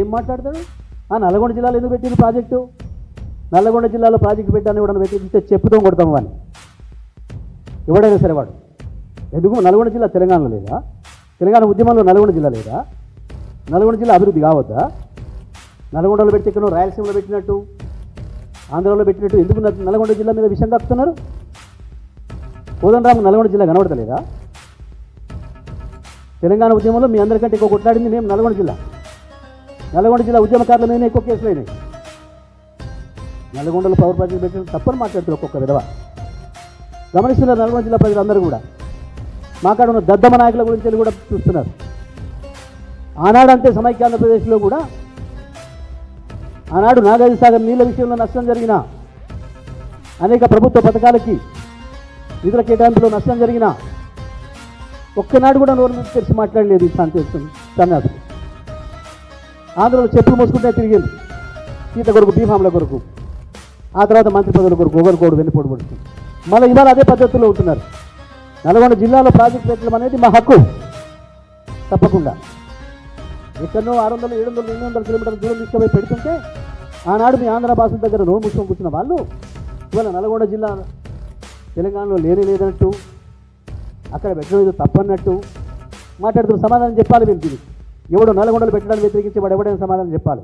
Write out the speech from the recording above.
ఏం మాట్లాడతాడు? ఆ నల్గొండ జిల్లాలో ఎందుకు పెట్టింది ప్రాజెక్టు? నల్లగొండ జిల్లాలో ప్రాజెక్టు పెట్టాను కూడా వ్యతిరేకిస్తే చెప్పుతో కొడతాం వాడిని ఎవడైనా సరే వాడు. ఎందుకు? నల్గొండ జిల్లా తెలంగాణలో లేదా? తెలంగాణ ఉద్యమంలో నల్గొండ జిల్లా లేదా? నల్గొండ జిల్లా అభివృద్ధి కావద్దా? నల్గొండలో పెడితే ఇక్కడ రాయలసీమలో పెట్టినట్టు? ఆంధ్రాలో పెట్టినట్టు ఎందుకు నల్గొండ జిల్లా మీద విషయం కక్కుతున్నారు? కోదండరామ నల్గొండ జిల్లా కనబడతలేదా? తెలంగాణ ఉద్యమంలో మీ అందరికంటే ఎక్కువ కొట్లాడింది మేము నల్గొండ జిల్లా. నల్గొండ జిల్లా ఉద్యమకారుల మీద ఎక్కువ కేసులు అయినాయి. నల్గొండలో పవర్ ప్రాజెక్ట్ పెట్టిన తప్పని మాట్లాడుతారు ఒక్కొక్క విధవ. గమనిస్తున్నారు నల్గొండ జిల్లా ప్రజలందరూ కూడా. మాకాడ ఉన్న దద్దమ్మ నాయకుల గురించి కూడా చూస్తున్నారు. ఆనాడంతే సమైక్య ఆంధ్రప్రదేశ్లో కూడా ఆనాడు నాగార్జున సాగర్ నీళ్ళ విషయంలో నష్టం జరిగిన అనేక ప్రభుత్వ పథకాలకి నిధుల కేటాయింపులో నష్టం జరిగిన ఒక్కనాడు కూడా నోరు తెలిసి తెరిచి మాట్లాడలేదు ఈ శాంతి సన్యాసులు ఆంధ్రలో చెప్పులు మోసుకుంటే తిరిగింది. సీత కొరకు భీమాముల కొరకు ఆ తర్వాత మంత్రి పదవుల కొరకు ఒకరికోడు వెన్నుపోటు పడుతుంది. మళ్ళీ ఇవాళ అదే పద్ధతిలో ఉంటున్నారు. నల్గొండ జిల్లాలో ప్రాజెక్ట్ పెట్టడం అనేది మా హక్కు. తప్పకుండా. ఎక్కడో ఆరు వందలు ఏడు వందలు ఎనిమిది వందల కిలోమీటర్ల దూరం తీసుకుపోయి పెడుతుంటే ఆనాడు మీ ఆంధ్ర భాషల దగ్గర నోరు ముసుకొని కూర్చున్న వాళ్ళు ఇవాళ నల్గొండ జిల్లా తెలంగాణలో లేనే లేదన్నట్టు అక్కడ పెట్టడం ఏదో తప్పన్నట్టు మాట్లాడుతున్న సమాధానం చెప్పాలి మీరు దీనికి. ఎవడు నల్గొండలు పెట్టడానికి వ్యతిరేకించి వాడు ఎవడైనా సమాధానం చెప్పాలి.